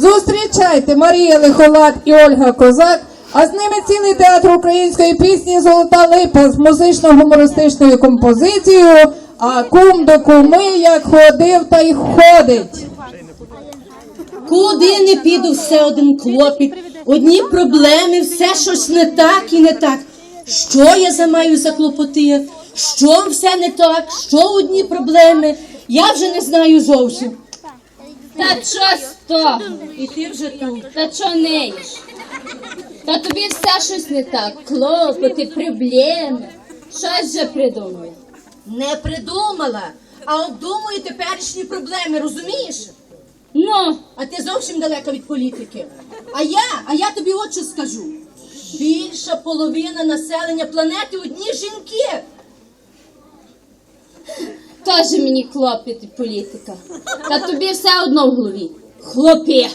Зустрічайте Марія Лихолад і Ольга Козак, а з ними цілий театр української пісні Золота липа з музично-гумористичною композицією А кум до куми як ходив та й ходить. Куди не піду, все один клопіт, одні проблеми, все щось не так і не так. Що я за маю за клопоти? Що все не так? Що одні проблеми? Я вже не знаю зовсім. Та що з того? І ти вже тут. Та що неїш? Та тобі все щось не так. Клопоти, проблеми. Щось же придумай. Не придумала, а обдумую теперішні проблеми, розумієш? Ну, А ти зовсім далека від політики. А я, а я тобі от що скажу. Більша половина населення планети одні жінки. Теж мені і політика. Та тобі все одно в голові. Хлопі.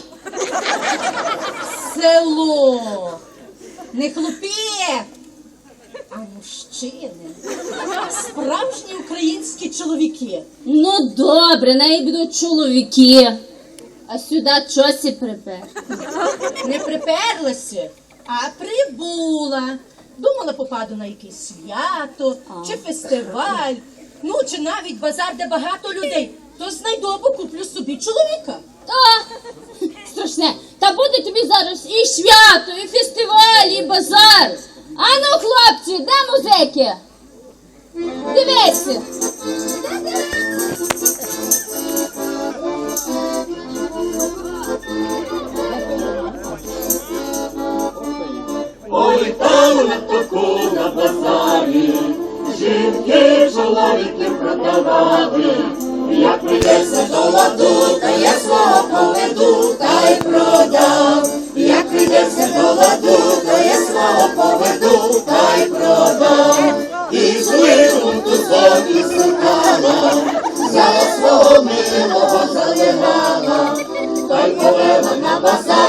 Село. Не хлопі, а мужчини. Справжні українські чоловіки. Ну добре, неї будуть чоловіки. А сюди чосі припер. Не приперлася, а прибула. Думала, попаду на якесь свято чи фестиваль, ну чи навіть базар, де багато людей. То знайду або куплю собі чоловіка. Та страшне. Та буде тобі зараз і свято, і фестиваль, і базар. А ну, хлопці, де музики? Дивися. Ой, там на току чоловіків продавали, як прийдеться до ладу, та я свого поведу, та й продам, як прийдеться до ладу, та я свого поведу, та й продам, і зливом ту зоні сукала, взяла свого милого залягала, та й повела на базар,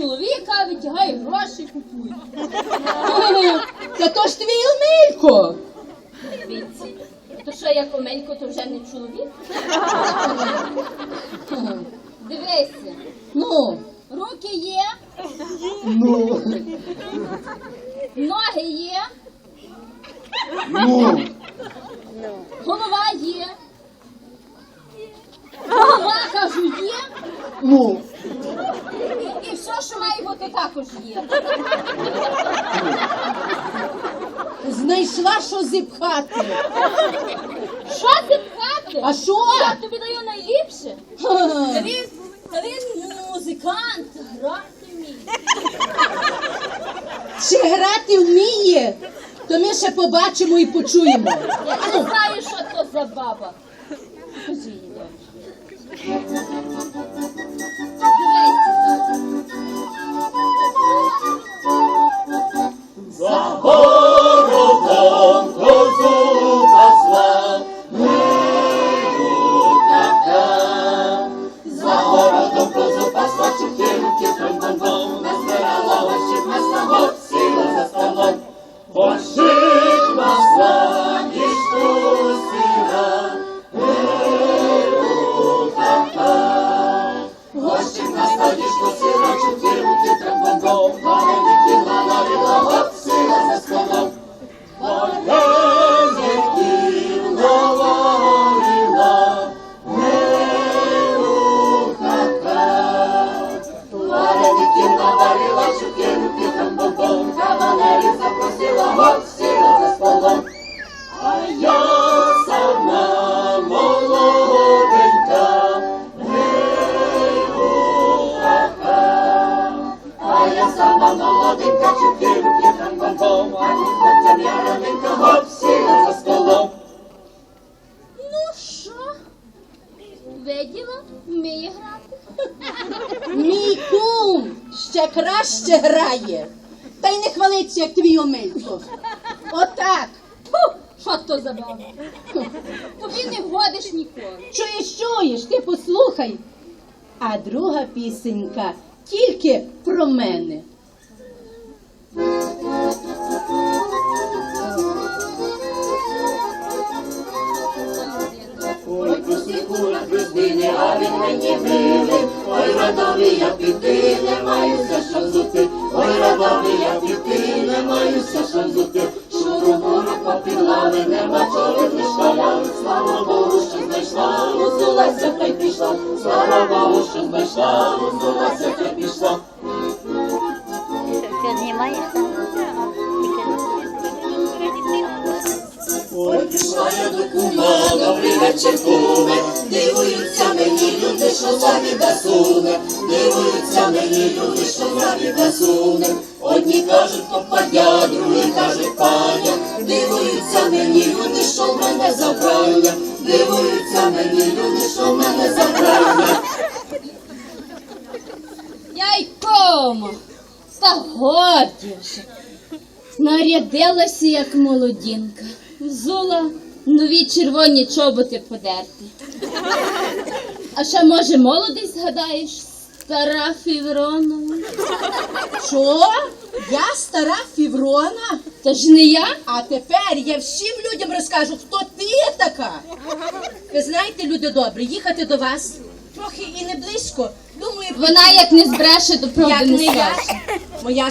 чоловіка, витягай гроші, купуй. Та то ж твій Омелько. Дивіться. То що як Омелько, то вже не чоловік? Дивися, Ну, руки є, Ну, ноги є, ну, голова є. Голова, кажу, є. ну. Що має бути, також є. знайшла, що зіпхати. Що ти пхати? А що? Я тобі даю найліпше. Та він, та він музикант, грати вміє. Чи грати вміє? То ми ще побачимо і почуємо. Я не знаю, що то за баба. Покажи її А я сама молоденька, чукинки бом-бом-бом, а хлопцям я раненька, гоп, сіла за столом. Ну що? Виділа? Вміє грати. Мій кум ще краще грає. Та й не хвалиться, як твій Омелько. Отак. Фу, що то за баба? Тобі не вгодиш ніколи. Чуєш, чуєш, ти послухай. А друга пісенька тільки про мене. Ой, прости, куль, христини, а від мені. Ой, радовий, я піти, не маю все, що взути. Ой, радовий, я піти, не маю все, що взути. Шуру гору попіла, нема чоловік не шкаля. Слава Богу, що знайшла, усулася, та й пішла. Слава Богу, що знайшла, усулася, та буває. Ой, пішла я до кума, добрий вечір, куме, дивуються мені, люди, що завіда суне, дивуються мені, люди, що завіда суне. Одні кажуть, попадя, другі кажуть, паня, дивуються мені, люди, що в мене забрання, дивуються мені, люди, що в мене забрання. Я й кому? Та годі вже. Нарядилася, як молодінка. Взула нові червоні чоботи подерти. А ще, може, молодість згадаєш? Стара Фівронова. Що? Я стара Фіврона? Та ж не я? А тепер я всім людям розкажу, хто ти така. Ви знаєте, люди добрі, їхати до вас трохи і не близько. Думаю, Вона як не збреше, то правда як не не я, скаже. моя